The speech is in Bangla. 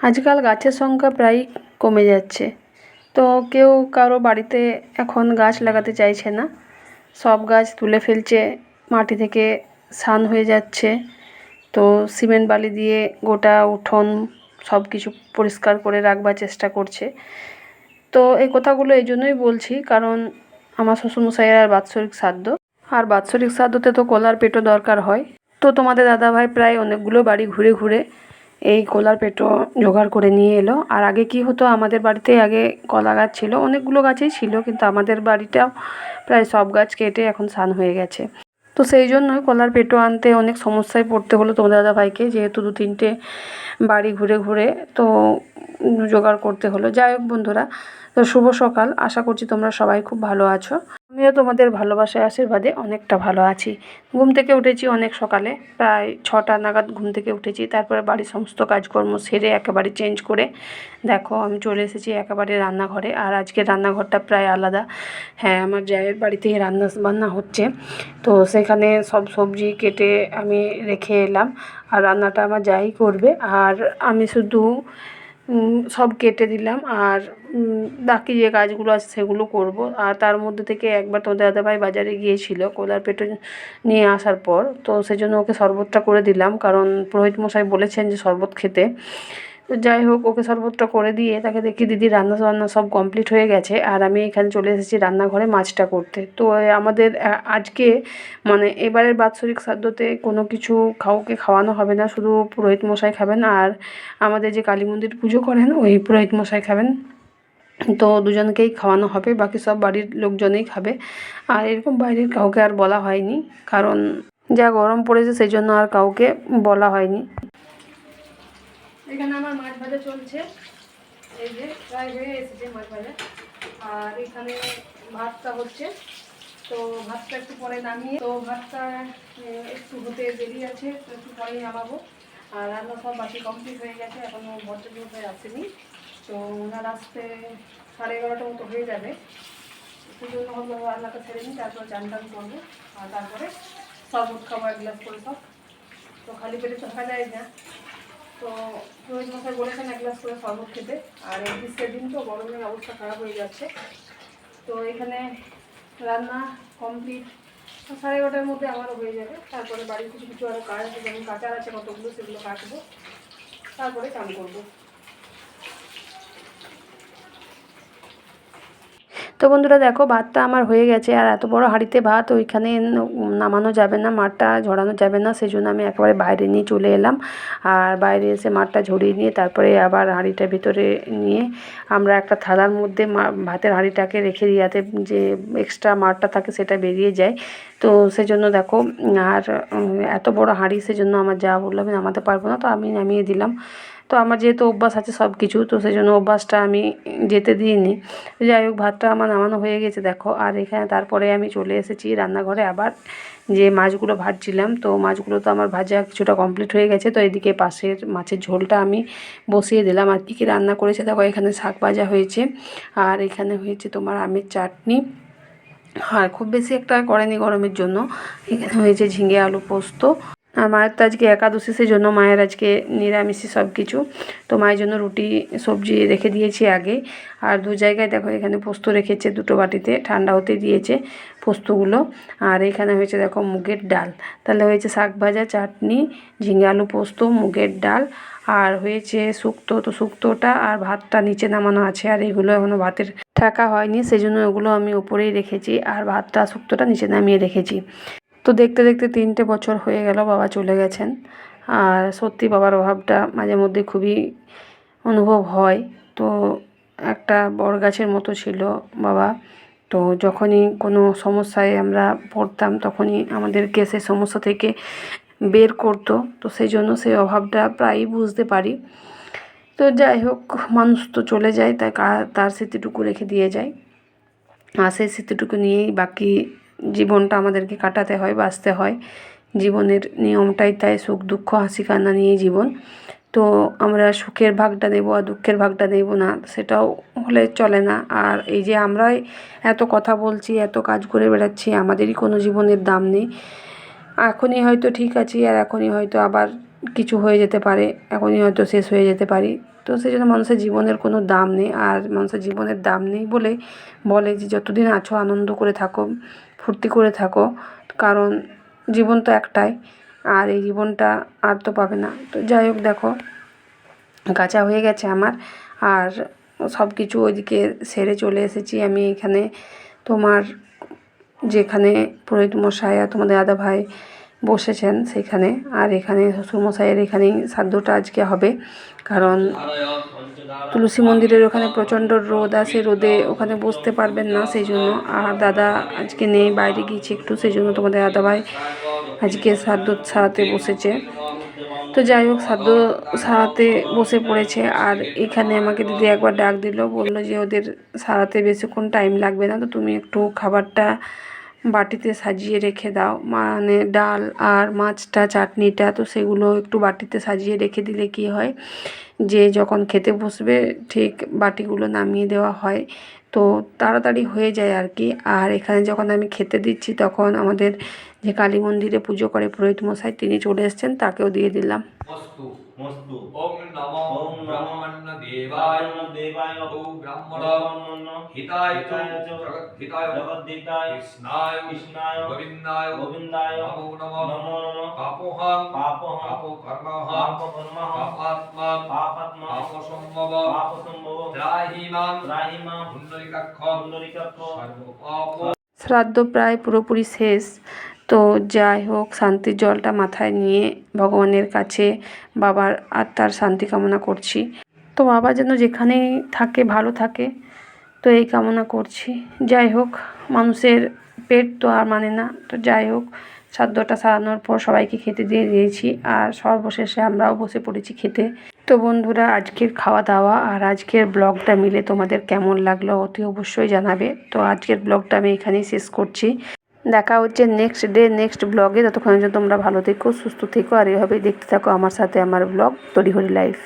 আজকাল গাছের সংখ্যা প্রায় কমে যাচ্ছে। তো কেউ কারও বাড়িতে এখন গাছ লাগাতে চাইছে না। সব গাছ তুলে ফেলছে, মাটি থেকে সান হয়ে যাচ্ছে। তো সিমেন্ট বালি দিয়ে গোটা উঠোন সব কিছু পরিষ্কার করে রাখবার চেষ্টা করছে। তো এই কথাগুলো এই জন্যই বলছি, কারণ আমার শ্বশুরমশাইয়ের আর বাৎসরিক শ্রাদ্ধ। আর বাৎসরিক শ্রাদ্ধতে তো কলার পেটও দরকার হয়। তো তোমাদের দাদাভাই প্রায় অনেকগুলো বাড়ি ঘুরে ঘুরে এই কলার পেটো জোগাড় করে নিয়ে এলো। আর আগে কি হতো, আমাদের বাড়িতে আগে কলা গাছ ছিল, অনেকগুলো গাছই ছিল, কিন্তু আমাদের বাড়িটাও প্রায় সব গাছ কেটে এখন সান হয়ে গেছে। তো সেই জন্যই কলার পেটো আনতে অনেক সমস্যায় পড়তে হলো তোমাদের দাদাভাইকে, যেহেতু দু তিনটে বাড়ি ঘুরে ঘুরে তো জোগাড় করতে হলো। যাই হোক বন্ধুরা, তো শুভ সকাল। আশা করছি তোমরা সবাই খুব ভালো আছো। আমিও তোমাদের ভালোবাসায় আশীর্বাদে অনেকটা ভালো আছি। ঘুম থেকে উঠেছি অনেক সকালে, প্রায় ছটা নাগাদ ঘুম থেকে উঠেছি, তারপরে বাড়ির সমস্ত কাজকর্ম সেরে একেবারে চেঞ্জ করে, দেখো আমি চলে এসেছি একেবারে রান্নাঘরে, আর আজকে রান্নাঘরটা প্রায় আলাদা। হ্যাঁ আমার জায়ের বাড়িতেই রান্না বান্না হচ্ছে, তো সেখানে সব সবজি কেটে আমি রেখে এলাম, আর রান্নাটা আমার যাই করবে, আর আমি শুধু সব কেটে দিলাম, আর বাকি যে কাজগুলো আছে সেগুলো করব। আর তার মধ্যে থেকে একবার তোমাদের দাদাভাই বাজারে গিয়েছিল কোলার পেটে নিয়ে আসার পর। তো সেজন্য ওকে শরবতটা করে দিলাম, কারণ পুরোহিত মশাই বলেছেন যে শরবত খেতে। তো যাই হোক, ওকে শরবতটা করে দিয়ে তাকে দেখি দিদি রান্না বান্না সব কমপ্লিট হয়ে গেছে, আর আমি এখানে চলে এসেছি রান্নাঘরে মাছটা করতে। তো আমাদের আজকে মানে এবারের বাৎসরিক শ্রাদ্ধতে কোনো কিছু কাউকে খাওয়ানো হবে না, শুধু পুরোহিত মশাই খাবেন, আর আমাদের যে কালী মন্দির পুজো করেন, ওই পুরোহিত মশাই খাবেন। তো দুজনকেই খাওয়ানো হবে, বাকি সব বাড়ির লোকজনেই খাবে। আর এরকম বাইরের কাউকে আর বলা হয়নি, কারণ যা গরম পড়েছে সেই জন্য আর কাউকে বলা হয়নি। এখানে আমার মাছ ভাজা চলছে। এই যে, প্রায় হয়ে এসেছে মাছ ভাজা। আর এখানে ভাতটা হচ্ছে। তো ভাতটা একটু পরে নামিয়ে, তো ভাতটা একটু হতে দেরি আছে তো একটু পরেই নামাবো। আর রান্না সব বাকি কমপ্লিট হয়ে গেছে এখনও ভদ্রলোক আসেনি। তো ওনার আসতে সাড়ে এগারোটা মতো হয়ে যাবে। সেই জন্য হলো রান্নাটা ছেড়ে নিই তারপর চান টান করব। আর তারপরে শরবত খাব এক গ্লাস করে সব। তো খালি পেটে থাকা যায় না। তো রোহিত মশাই বলেছেন এক গ্লাস করে শরবত খেতে। আর এই গ্রীষ্মের দিন তো গরমের অবস্থা খারাপ হয়ে যাচ্ছে। তো এখানে রান্না কমপ্লিট সাড়ে এগারোটার মধ্যে আমারও হয়ে যাবে। তারপরে বাড়ির কিছু কিছু আরও কাজ আছে, যেমন কাঁচার আছে কতগুলো, সেগুলো কাটবো। তারপরে চান করব। তো বন্ধুরা দেখো, ভাতটা আমার হয়ে গেছে আর এত বড় হাঁড়িতে ভাত, ওইখানে নামানো যাবে না, মাঠটা ঝরানো যাবে না সেই জন্য আমি একেবারে বাইরে নিয়ে চলে এলাম। আর বাইরে এসে মাঠটা ঝরিয়ে নিয়ে তারপরে আবার হাঁড়িটার ভিতরে নিয়ে আমরা একটা থালার মধ্যে ভাতের হাঁড়িটাকে রেখে দিই যাতে যে এক্সট্রা মাঠটা থাকে সেটা বেরিয়ে যায়। তো সেজন্য দেখো, আর এত বড় হাঁড়ি, সেজন্য আমার যা বলল আমি নামাতে পারব না, তো আমি নামিয়ে দিলাম। তো আমার যেহেতু অভ্যাস আছে সব কিছু তো সেই জন্য অভ্যাসটা আমি যেতে দিইনি। যাই হোক ভাতটা আমার নামানো হয়ে গেছে, দেখো। আর এখানে তারপরে আমি চলে এসেছি রান্নাঘরে আবার যে মাছগুলো ভাজছিলাম। তো মাছগুলো তো আমার ভাজা কিছুটা কমপ্লিট হয়ে গেছে। তো এদিকে পাশের মাছের ঝোলটা আমি বসিয়ে দিলাম। আর কী কী রান্না করেছে দেখো, এখানে শাক ভাজা হয়েছে। আর এখানে হয়েছে তোমার আমের চাটনি। আর খুব বেশি একটা করেনি গরমের জন্য। এখানে হয়েছে ঝিঙে আলু পোস্ত। আর মায়ের তো আজকে একাদশী সেই জন্য মায়ের আজকে নিরামিষই সব কিছু তো মায়ের জন্য রুটি, সবজি রেখে দিয়েছি আগে। আর দু জায়গায় দেখো, এখানে পোস্ত রেখেছে দুটো বাটিতে, ঠান্ডা হতে দিয়েছে পোস্তগুলো। আর এখানে হয়েছে দেখো মুগের ডাল। তাহলে হয়েছে শাক ভাজা, চাটনি, ঝিঙে আলু পোস্ত, মুগের ডাল। আর হয়েছে শুক্তো, তো শুক্তোটা আর ভাতটা নিচে নামানো আছে, আর এগুলো এখনও ভাতের ঠাকা হয়নি সেই জন্য ওগুলো আমি ওপরেই রেখেছি। আর ভাতটা, শুক্তোটা নিচে নামিয়ে রেখেছি। তো দেখতে দেখতে তিনটে বছর হয়ে গেল বাবা চলে গেছেন। আর সত্যি বাবার অভাবটা মাঝে মধ্যে খুবই অনুভব হয়। তো একটা বড় গাছের মতো ছিল বাবা। তো যখনই কোনো সমস্যায় আমরা পড়তাম তখনই আমাদেরকে সেই সমস্যা থেকে বের করতো। তো সেই জন্য সেই অভাবটা প্রায়ই বুঝতে পারি। তো যাই হোক, মানুষ তো চলে যায়, তাই তার স্মৃতিটুকু রেখে দিয়ে যায়। আর সেই স্মৃতিটুকু নিয়েই বাকি জীবনটা আমাদেরকে কাটাতে হয়, বাঁচতে হয়। জীবনের নিয়মটাই তাই, সুখ, দুঃখ, হাসি, কান্না নিয়েই জীবন। তো আমরা সুখের ভাগটা নেব আর দুঃখের ভাগটা নেব না, সেটাও হলে চলে না। আর এই যে আমরাই এত কথা বলছি, এত কাজ করে বেড়াচ্ছি, আমাদেরই কোনো জীবনের দাম নেই। এখনই হয়তো ঠিক আছি আর এখনই হয়তো আবার কিছু হয়ে যেতে পারে, এখনই হয়তো শেষ হয়ে যেতে পারি। তো সেই জন্য মানুষের জীবনের কোনো দাম নেই, আর মানুষের জীবনের দাম নেই বলে বলে যে যতদিন আছো আনন্দ করে থাকো। ফুর্তি করে থাকো, কারণ জীবন তো একটাই, আর এই জীবনটা আর তো পাবে না। তো যাই হোক, দেখো, কাঁচা হয়ে গেছে আমার, আর সব কিছু ওইদিকে সেরে চলে এসেছি আমি এখানে। তোমার যেখানে পুরোহিত মশাই আর তোমাদের দাদা ভাই বসেছেন সেখানে, আর এখানে শ্বশুরমশাইয়ের এখানেই শ্রাদ্ধটা আজকে হবে, কারণ তুলসী মন্দিরের ওখানে প্রচণ্ড রোদ আছে, রোদে ওখানে বসতে পারবেন না সেই জন্য আর দাদা আজকে নেই, বাইরে গিয়েছে একটু সেই জন্য তোমাদের দাদা ভাই আজকে শ্রাদ্ধ সারাতে বসেছে। তো যাই হোক, শ্রাদ্ধ সারাতে বসে পড়েছে। আর এখানে আমাকে দিদি একবার ডাক দিল, বলল যে ওদের সারাতে বেশিক্ষণ টাইম লাগবে না, তো তুমি একটু খাবারটা বাটিতে সাজিয়ে রেখে দাও। মানে ডাল আর মাছটা, চাটনিটা, তো সেগুলো একটু বাটিতে সাজিয়ে রেখে দিলে কি হয়? যে যখন খেতে বসবে, ঠিক বাটিগুলো নামিয়ে দেওয়া হয়। তো তাড়াতাড়ি হয়ে যায় আর কি। আর এখানে যখন আমি খেতে দিচ্ছি, তখন আমাদের যে কালী মন্দিরে পুজো করে পুরোহিত মশাই, তিনি চলে এসেছেন, তাকেও দিয়ে দিলাম। মস্তু। ওম নমো ওম ব্রহ্মণ্য দেবায় দেবায় ও ব্রাহ্মণ। হিতায় চ হিতায় জগদ্ধিতায়। কৃষ্ণায় কৃষ্ণায় গোবিন্দায় গোবিন্দায় নমো নমো। নমো নমঃ। পাপোহং পাপঃ পাপকর্মঃ পাপকর্মঃ পাপাত্মা পাপাত্মা পাপসম্ভব। পাপসম্ভব। ত্রাহি মাম ত্রাহি মাম পুণ্ডরিকাক্ষ পুণ্ডরিকাক্ষ সর্বপাপ। শ্রাদ্ধ প্রায় পুরোপুরি শেষ। তো যাই হোক, শান্তির জলটা মাথায় নিয়ে ভগবানের কাছে বাবার আত্মার শান্তি কামনা করছি। তো বাবা যেন যেখানেই থাকে, ভালো থাকে, তো এই কামনা করছি। যাই হোক, মানুষের পেট তো আর মানে না। তো যাই হোক শ্রাদ্ধটা সারানোর পর সবাইকে খেতে দিয়ে দিয়েছি আর সর্বশেষে আমরাও বসে পড়েছি খেতে। তো বন্ধুরা, আজকের খাওয়া দাওয়া আর আজকের ব্লগটা মিলে তোমাদের কেমন লাগল অতি অবশ্যই জানাবে। তো আজকের ব্লগটা আমি এখানেই শেষ করছি। দেখা হচ্ছে নেক্সট ডে নেক্সট ব্লগে ততক্ষণ তোমরা ভালো থেকো, সুস্থ থেকো, আর এভাবেই দেখতে থাকো আমার সাথে আমার ব্লগ তরিহরি লাইফ